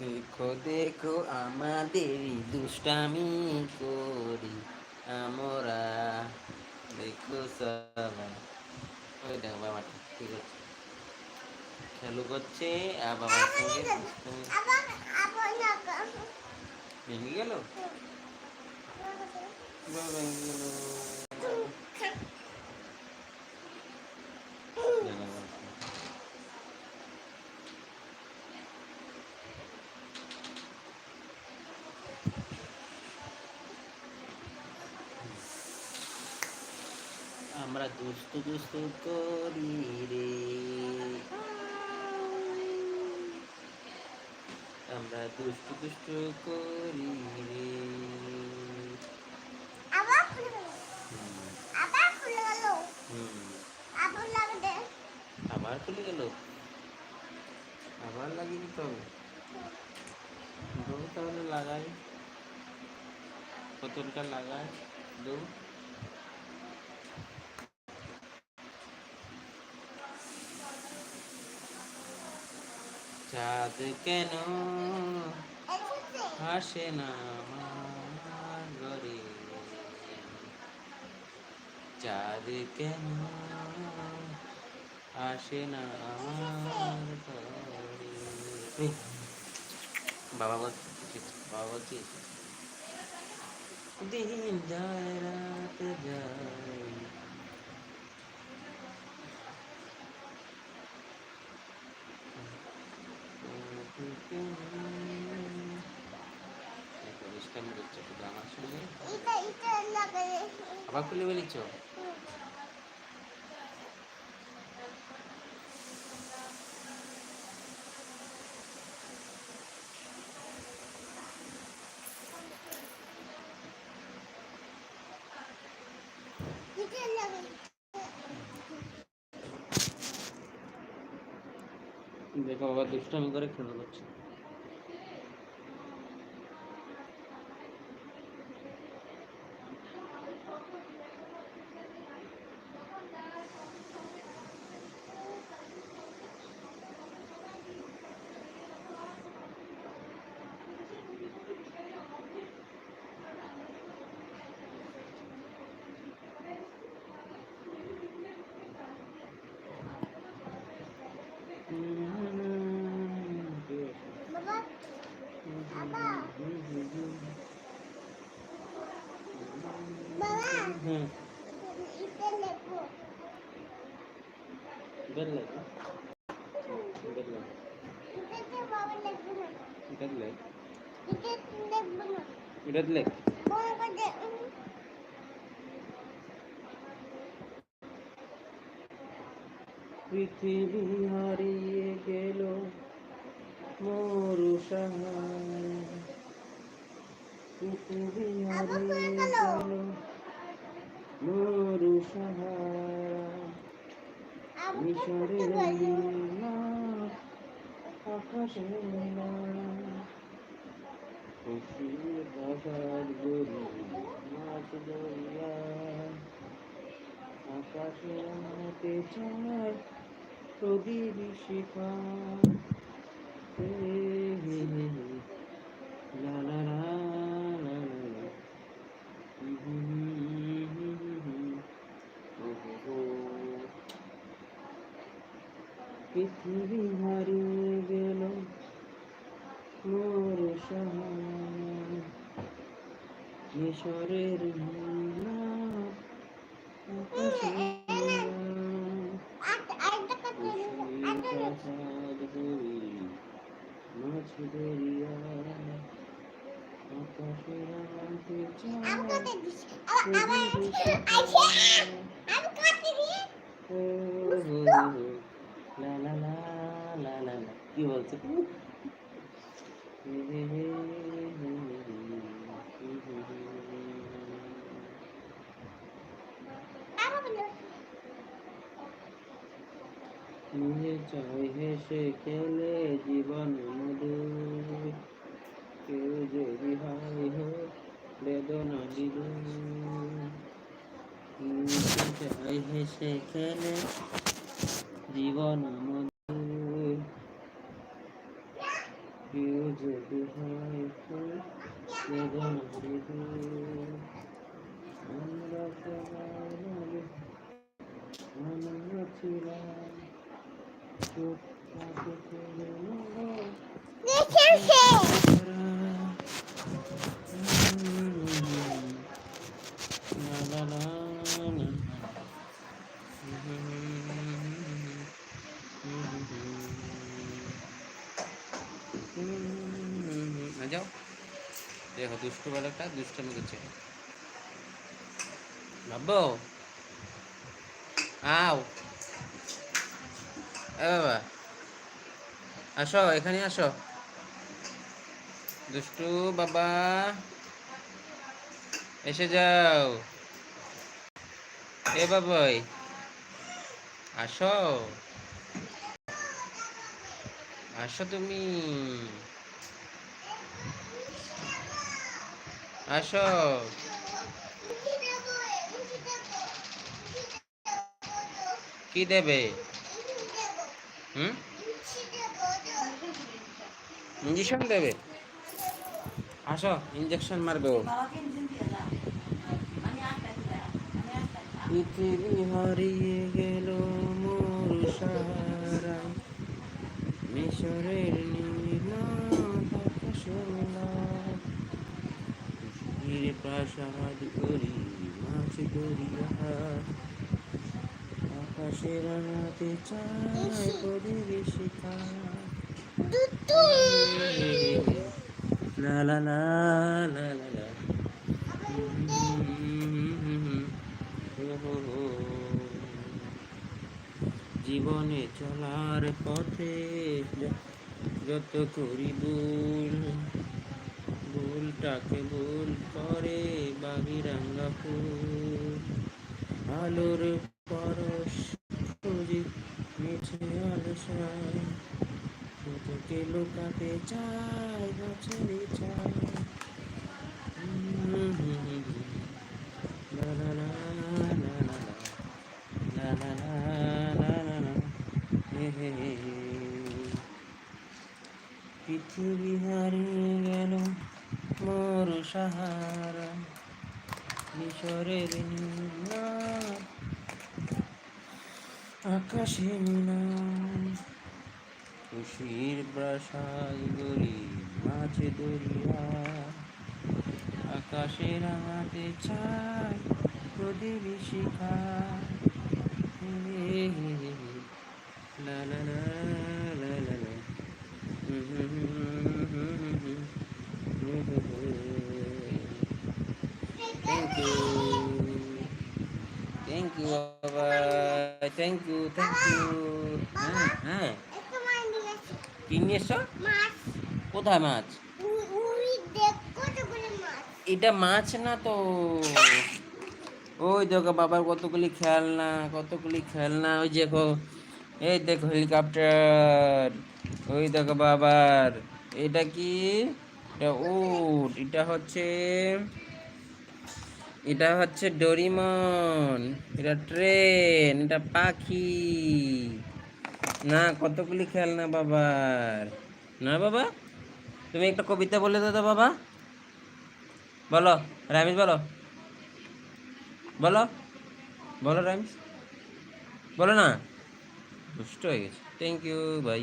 দেখো দেখো আমাদের দুষ্টামি করি আমরা। দেখো বাবা ঠিক আছে। খেলু করছে আর বাবার সঙ্গে ভেঙে গেল? বাবা ভেঙে গেল দাঁড়া বাবা। দুস্তু দুস্তু করি রে। আমরা দুষ্টু দুষ্টু করি রে। আবার খুলে গেল। আবার লাগিয়ে দিতে হবে দৌ তাহলে লাগাই। বোতলটা লাগাই? দৌ চাঁদ কেন হাসে না ঘরে? চাঁদ কেন আসে না বাবা বলছি বাবা বলছি, দিন যায়, রাত যায় পরিষ্কার করছে শুধু আমার সঙ্গে আবার খুলে বলিছ দেখো বাবা দুষ্টামি করে খেলে করছে। হুম বের লাগে বের লাগে এটার লেগ এটার লেগ পৃথিবী হারিয়ে গেল মরু সাহায় পৃথিবী হারিয়ে গেল মরু সাহায় মিশরের নীলা আকাশে নীলা খুশির বাজার গরু মাছ দরিয়া আকাশে আনতে চায় প্রদীপ শিখা হে হে হে হে। লা লা লা লা লা লা। হি হি হি হি হি হি। হো হো হো। পৃথিবী হারিয়ে গেল মোর মিশরের মাছ দরিয়া আকাশে আনতে চায় লা লা লা লা লা লা কি? বলছে নিজে চাই হেসে খেলে জীবন মধুর। কেউ যদি বেদনা চাই হেসে জীবন Ne kimse? ওখানে যাও। দেখো, দুষ্ট বালকটা দুষ্টামি করছে ভাব আও। বাবা। আসো এখানে আসো। দুষ্টু বাবা, এসে যাও। এ বাবাই, আসো। আসো তুমি। আসো। কি দেবে? ইঞ্জেকশন দেবে? আসো, ইঞ্জেকশন মারবে পৃথিবী হারিয়ে গেল মোর সাহারায় মিশরের নীল প্রাসাদ করি মাছ দরিয়া আকাশের রাতে চায় পরিবে শিখা লা লা লা লা লা লা জীবনে চলার পথে যত করি ভুল ভুলটাকে ভুল করে বাগিরাঙ্গা ফুল। আলোর পরশ খুঁজি মিছে আলসায়। তোকে লুকাতে চাই গাছের। পৃথিবী সাহারা, মিশরের নীল আকাশে খুশির প্রাসাদ গরি মাছ দরিয়া, আকাশে রাঙাতে চায় প্রদীপ শিখা। হে হে হে হে। লা লা লা লা লা লা Thank you. Thank you, Baba. Thank you, thank you. হ্যাঁ হ্যাঁ। কি নিয়ে এসছো কোথায় মাছ। এটা মাছ না তো? ওই দেখো বাবার কতগুলি খেলনা কতগুলি খেলনা। ওই দেখো এই দেখো হেলিকপ্টার। ওই দেখো বাবার। এটা কি? এটা উট। এটা হচ্ছে এটা হচ্ছে ডোরিমন, এটা ট্রেন, এটা পাখি। না, কতগুলি খেলনা বাবার? না বাবা, তুমি একটা কবিতা বলে দাও বাবা। বলো রামিস বলো। বলো বলো রামিস বলো না। দুষ্ট হয়ে গেছে। থ্যাংক ইউ ভাই